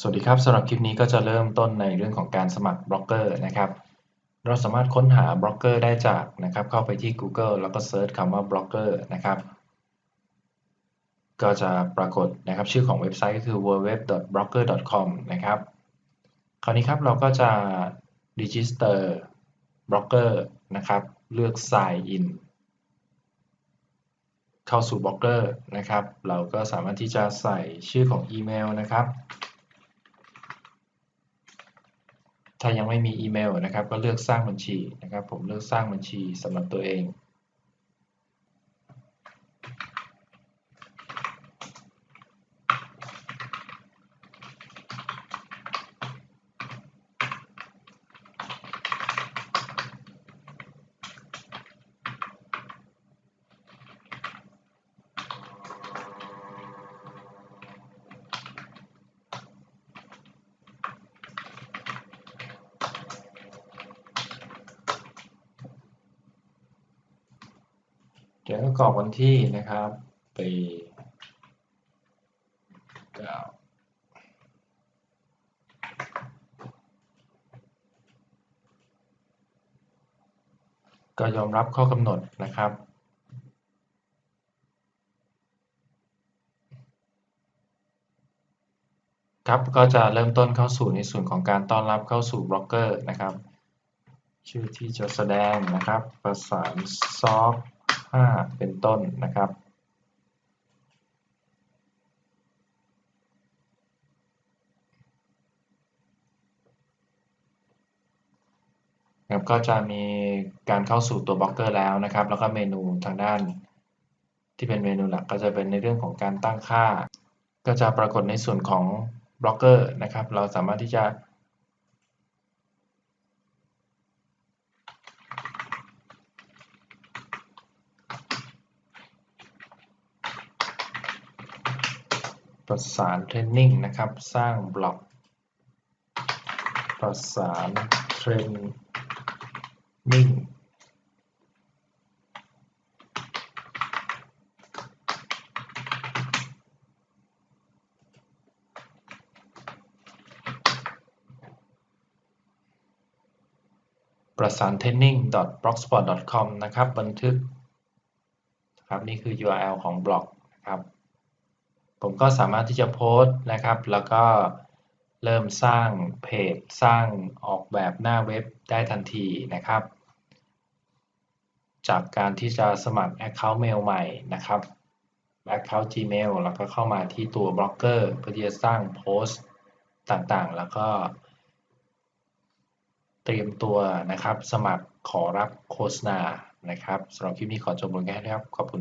สวัสดีครับสำหรับคลิปนี้ก็จะเริ่มต้นในเรื่องของการสมัครบล็อกเกอร์นะครับ เราสามารถค้นหาบล็อกเกอร์ได้จากนะครับ เข้าไปที่ Google แล้วก็เซิร์ชคำว่าบล็อกเกอร์นะครับ ก็จะปรากฏนะครับชื่อของเว็บไซต์ก็คือ www.blogger.com นะครับ คราวนี้ครับเราก็จะ register blogger นะครับ เลือก sign in เข้าสู่บล็อกเกอร์นะครับ เราก็สามารถที่จะใส่ชื่อของอีเมลนะครับ ถ้ายังไม่มีอีเมลนะครับ ก็เลือกสร้างบัญชีนะครับ ผมเลือกสร้างบัญชีสำหรับตัวเอง เดี๋ยวก็กรอกวันที่นะครับปีเก้าก็ยอมรับข้อกำหนดนะครับ ครับก็จะเริ่มต้นเข้าสู่ในส่วนของการต้อนรับเข้าสู่บล็อกเกอร์นะครับ ชื่อที่จะแสดงนะครับ ประสานซอฟ 5 เป็นต้นนะครับ ครับก็จะมีการเข้าสู่ตัวบล็อกเกอร์แล้วนะครับ แล้วก็เมนูทางด้านที่เป็นเมนูหลักก็จะเป็นในเรื่องของการตั้งค่า ก็จะปรากฏในส่วนของบล็อกเกอร์นะครับ เราสามารถที่จะ ประสานเทรนนิ่งนะครับ สร้างบล็อก ประสานเทรนนิ่งประสาน training.blogspot.com นะครับ บันทึกครับนี่คือ URL ของบล็อกนะครับ ผมก็สามารถที่จะโพสต์นะครับ แล้วก็เริ่มสร้างเพจสร้างออกแบบหน้าเว็บได้ทันทีนะครับ จากการที่จะสมัคร Account Mail ใหม่นะครับ Account Gmail แล้วก็เข้ามาที่ตัวบล็อกเกอร์เพื่อที่จะสร้างโพสต์ต่างๆ แล้วก็เตรียมตัวนะครับ สมัครขอรับโฆษณานะครับสำหรับคลิปนี้ขอจบลงแค่นี้ครับ ขอบคุณ